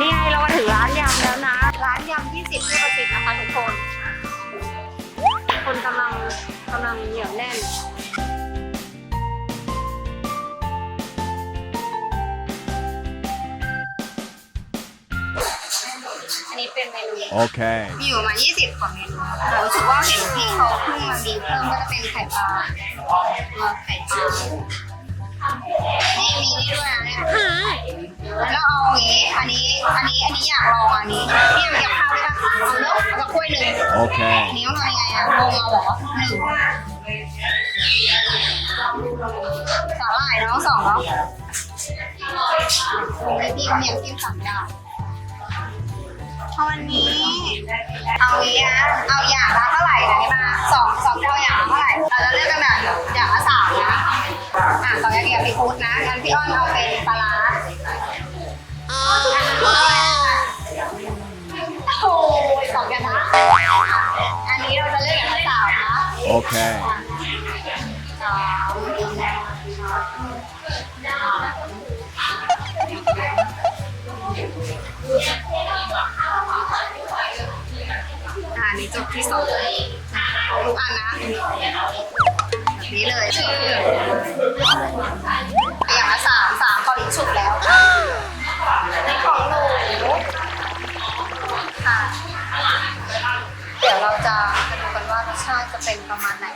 นี่ไงเรามาถึงร้านยำแล้วนะ ร้านยำที่สิบที่ประสิทธิ์นะคะทุกคน คนกำลังกำลังเหนียวแน่น อันนี้เป็นเมนูมีอยู่ประมาณ20กว่าเมนูแต่รู้สึกว่าเห็นที่เขาเพิ่มมามีเพิ่มก็จะเป็นไข่ปลาตัวไข่ปลา นี่มีนี่ด้วยนะเนี่ยแล้วเอาอย่างงี้อันนี้ อันนี้ อันนี้อยากลองอันนี้พี่ยังเก็บข้าวได้ปะเอาเนอะเอาสักถ้วยหนึ่ง Okay. อันนี้ต้องทำยังไงอะลงเอาเหรอหนึ่งสาหร่ายเนาะสองเนาะไอพี่เมียกินสามอย่างเอาวันนี้ เอางี้นะเอาอย่างละเท่าไหร่นะนี่มาสองสองเจ้าอย่างละเท่าไหร่เราจะเลือกกันแบบอย่างละสามนะ อะสองอย่างเดียวพี่พุทธนะงั้นพี่อ้อนเอาเป็นปลาร้าอะเท่าไหร่อะโอ้ยสองอย่างละอันนี้เราจะเลือกอย่างละสามนะ Okay. สามอ่าอันนี้จบที่สองเอาทุกอันนะแบบ นี้เลยอย่างละสามสามพอลิงฉุกแล้วในของหนูค่ะ เดี๋ยวเราจะมาดูกันว่ารสชาติจะเป็นประมาณไหน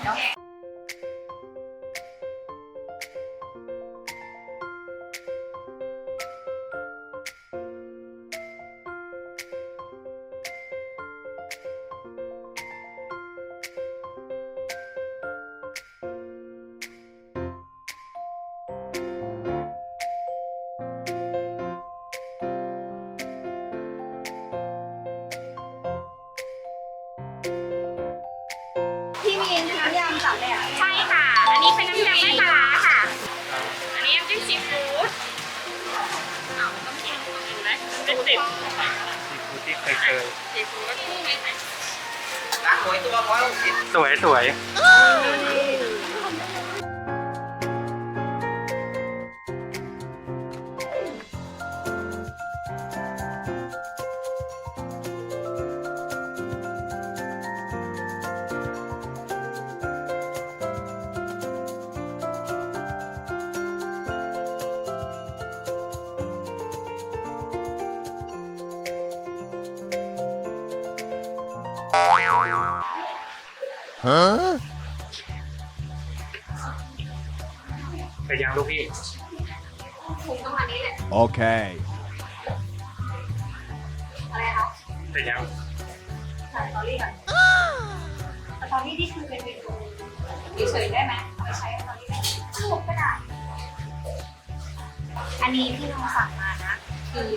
นนี้เป็นน้ำยำไม่ปลาร้าค่ะ อันนี้น้ำจิ้มซีฟู้ดเอาต้องกินกินไหมเป็นสิบที่ที่เคยเจอซีฟู้ดก็คู่ไหมสวยสวย แต่ยังลูกพี่คุมต้องมานี้แหละ Okay. อะไรคะแต่ยังถ่ายสตอรี่ก่อนสตอรี่ที่คือเป็นเมนูเฉยๆได้ไหมเอาไปใช้สตอรี่ได้รูปก็ได้อันนี้ที่เราสั่งมานะ คือ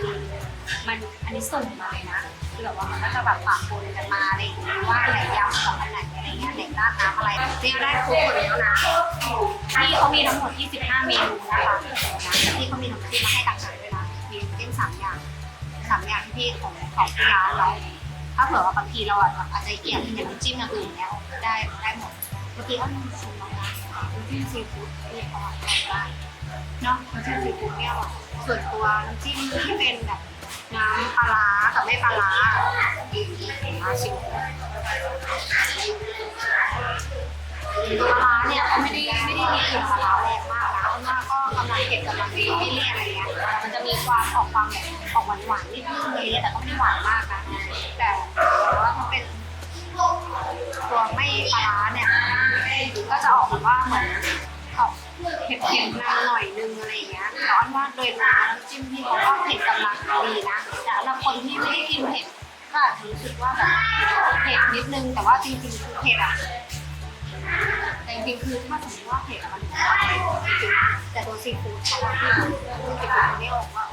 มันอันนี้ส่งมาเลยนะ คือแบบว่ามันก็จะแบบปะปนกันมาอะไรอย่างเงี้ยว่าอันไหนยำของอันไหนอะไรเงี้ยเด็กราดน้ำอะไรนี่ได้ครบหมดแล้วนะที่เขามีทั้งหมด 25 เมนูนะคะแล้วที่เขามีน้ำจิ้มมาให้ต่างหากด้วยนะมีน้ำจิ้มสามอย่างสามอย่างที่พี่ของของที่ร้านเราถ้าเผื่อว่าบางทีเราอาจจะอาจจะเกี่ยงอย่างน้ำจิ้มอย่างอื่นเนี้ยได้ได้หมดเมื่อกี้อ้อมชิมแล้วนะน้ำจิ้มซีฟู้ดที่เขาอร่อยได้เนาะน้ำจิ้มซีฟู้ดเนี่ยอร่อส่วนตัวน้ำจิ้มที่เป็นแบบน้ำปลาร้า ปลาร้ามาชิมปลาร้าเนี่ยเขาไม่ได้ไม่ได้มีกลิ่นปลาร้าแรงมากนะเอาว่าก็กำลังเก็บกำลังดีไม่เลี่ยนอะไรเงี้ยมันจะมีความออกความแบบออกหวานหวานนิดนึงเลยแต่ก็ไม่หวานมากนะแต่ว่าถ้าเป็นตัวไม่ปลาร้าเนี่ยก็จะออกแบบว่าเหมือนออกเผ็ดๆนำหน่อยนึงอะไรเงี้ย อ้อนว่าโดยรวมน้ำจิ้มที่เขาก็เผ็ดกำลังดีนะแต่สำหรับคนที่ไม่ได้กินเผ็ดก็อาจจะรู้สึกว่าแบบเผ็ดนิดนึงแต่ว่าจริงๆคือเผ็ดอะแต่จริงๆคือถ้าสมมติว่าเผ็ดอะมันจริงแต่ตัวซีฟู้ดเขาที่ซีฟู้ดไม่ออกว่า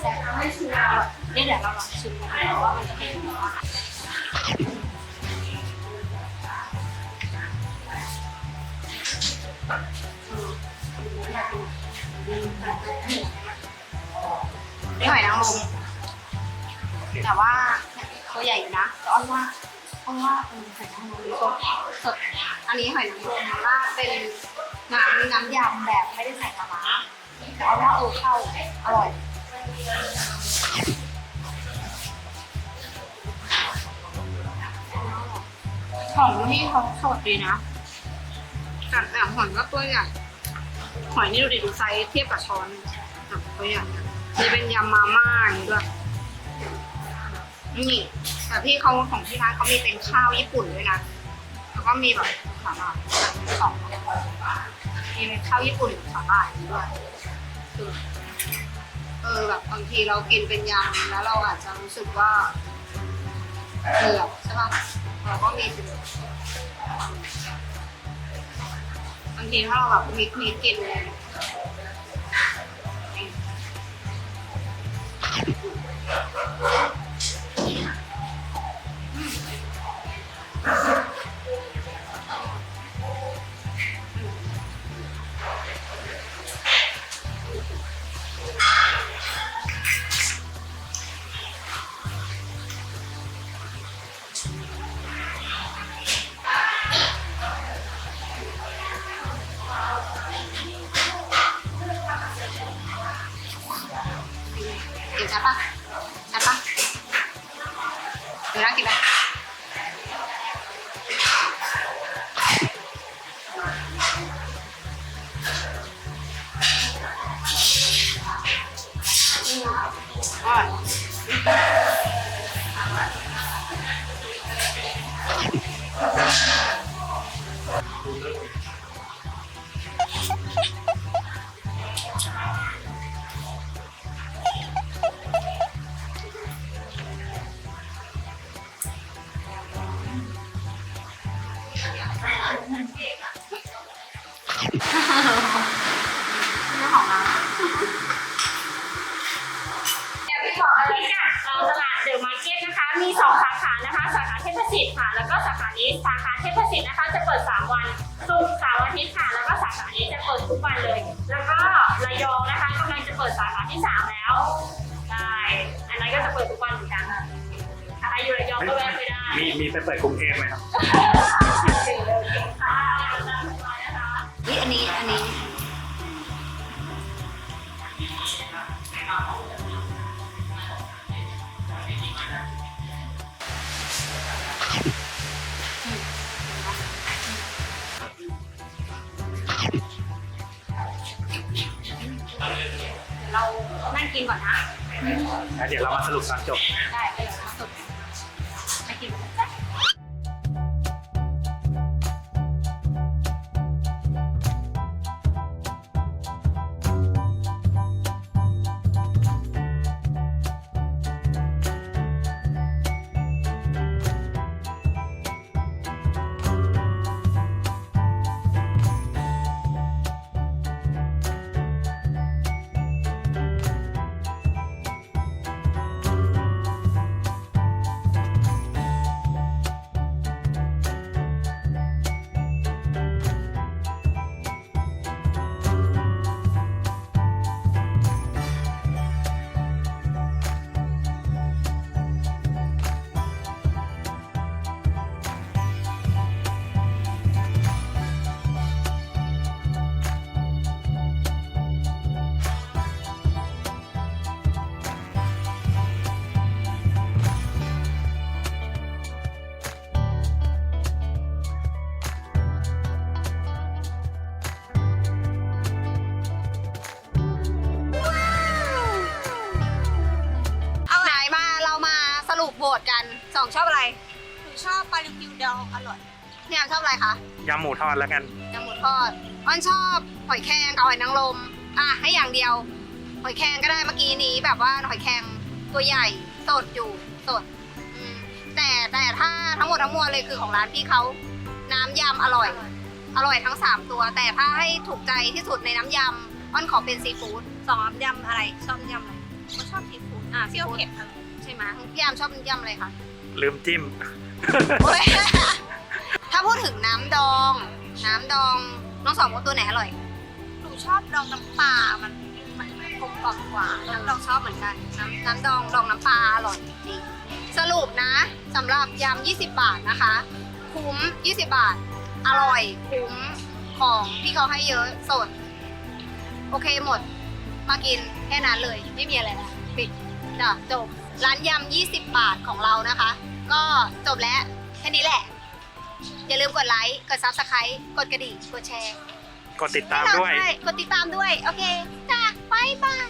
แซ่บไม่ชัวร์เนี่ยเดี๋ยวเราลองชิมกันดูว่ามันจะเป็นยังไง นี่หอยนางรมแต่ว่าตัวใหญ่อยู่นะแต่อ้อนว่าอ้อนว่าเป็นหอยนางรมสดสดอันนี้หอยนางรมว่าเป็นน้ำน้ำยำแบบไม่ได้ใส่ปลาร้าแต่อ้อนว่าเออเข้าอร่อยของที่เขาสดดีนะแต่แต่หอยก็ตัวใหญ่ หอยนี่ดูดิดูไซส์เทียบกับช้อนแบบตัวใหญ่อะนี่เป็นยำมาม่าอย่างนี้ด้วยนี่แต่พี่เขาของที่ร้านเขามีเป็นข้าวญี่ปุ่นด้วยนะแล้วก็มีแบบสาหร่ายสองมีเป็นข้าวญี่ปุ่นกับสาหร่ายด้วยคือเออแบบบางทีเรากินเป็นยำแล้วเราอาจจะรู้สึกว่าเบื่อใช่ป่ะเราก็มีเป็น บางทีถ้าเราแบบมิกมิกกินเลยนี่ กินชัด เรื่องของร้าเดี๋ยวพี่บอกเลยค่ะเราตลาดเดอะมาร์เก็ตนะคะ มีสองสาขานะคะ สาขาเทพสิทธิ์ค่ะ แล้วก็สาขานี้สาขาเทพสิทธิ์นะคะ จะเปิด3วันศุกร์เสาร์อาทิตย์ค่ะ แล้วก็สาขานี้จะเปิดทุกวันเลย แล้วก็ระยองนะคะกำลังจะเปิดสาขาที่3แล้วใช่อันนั้นก็จะเปิดทุกวันเหมือนกันใครอยู่ระยองก็แวะไป มีมีไปเปิดกรุงเทพไหมครับถึงเลยค่ะตามสบายนะคะนี่อันนี้อันนี้เรานั่งกินก่อนนะ แล้วเดี๋ยวเรามาสรุปตอนจบ ตกันสองชอบอะไรหนูชอบปลาลิวกิวดองอร่อยเนี่ยชอบอะไรคะยำหมูทอดแล้วกันยำหมูทอดอ้อนชอบหอยแครงกับหอยนางรมอะให้อย่างเดียว หอยแครงก็ได้เมื่อกี้นี้แบบว่าหอยแครงตัวใหญ่สดอยู่สดอืมแต่แต่ถ้าทั้งหมดทั้งมวลเลยคือของร้านพี่เขาน้ำยำอร่อย อร่อยทั้ง 3 ตัว แต่ถ้าให้ถูกใจที่สุดในน้ำยำอ้อนขอเป็นซีฟู้ดสองน้ำยำอะไรชอบน้ำยำอะไรก็ชอบซีฟู้ดอะเปรี้ยวเผ็ดอะไรใช่ไหมพี่ยามชอบน้ำยำอะไรคะลืมจิ้ม โอ๊ย ถ้าพูดถึงน้ำดอง น้ำดองน้องสองว่าตัวไหนอร่อย หนูชอบดองน้ำปลา มันมันกลมกล่อมกว่าน้ำดองชอบเหมือนกัน น้ำน้ำดองดองน้ำปลาอร่อยจริงสรุปนะสำหรับยำ20 บาทนะคะ คุ้ม 20 บาท อร่อย คุ้ม ของที่เขาให้เยอะ สด โอเคหมด มากินแค่นั้นเลย ไม่มีอะไรแล้วปิดจ้ะจบ ร้านยำ 20 บาทของเรานะคะ ก็จบแล้วแค่นี้แหละ อย่าลืมกดไลค์ กดซับสไครต์กดกระดิ่ง กดแชร์ กดติดตามให้เรด้วยกดติดตามด้วย โอเค จ้ะบายบาย